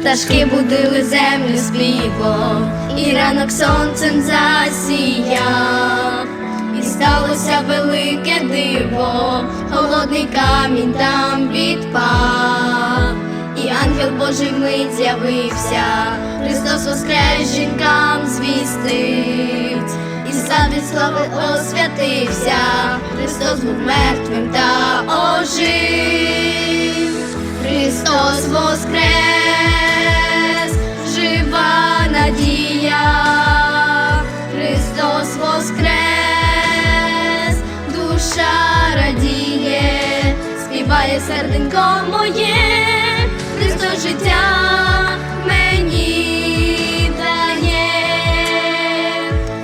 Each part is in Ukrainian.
пташки будили землю співом, і ранок сонцем засіяв, і сталося велике диво, холодний камінь там відпав, і ангел Божий мить з'явився, Христос воскрес жінкам звістить, і сам слави освятився, Христос був мертвим та ожив. Христос співає серденько моє, Христос життя мені дає,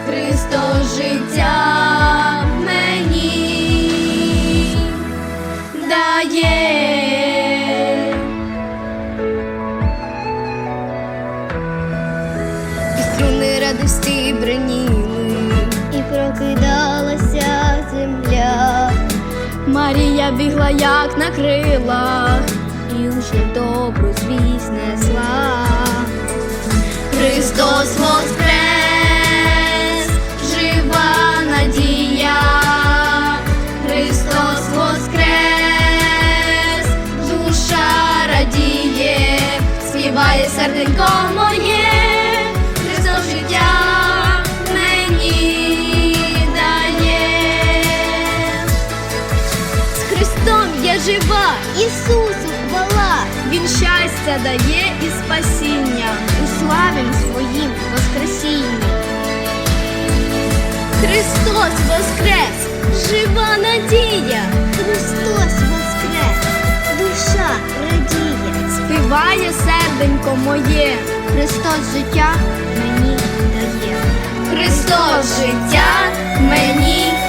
Христос життя мені дає. Струни радості бреніли, Марія бігла, як на крилах, і учням добру звість несла. Христос воскрес, жива надія, Христос воскрес, душа радіє, співає серденько моє, Ісусу хвала, Він щастя дає і спасіння. уславим своїм Воскресінням. Христос воскрес, жива надія, Христос воскрес, душа радіє, співає серденько моє. Христос життя мені дає. Христос життя мені дає.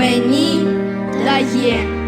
Мені дає.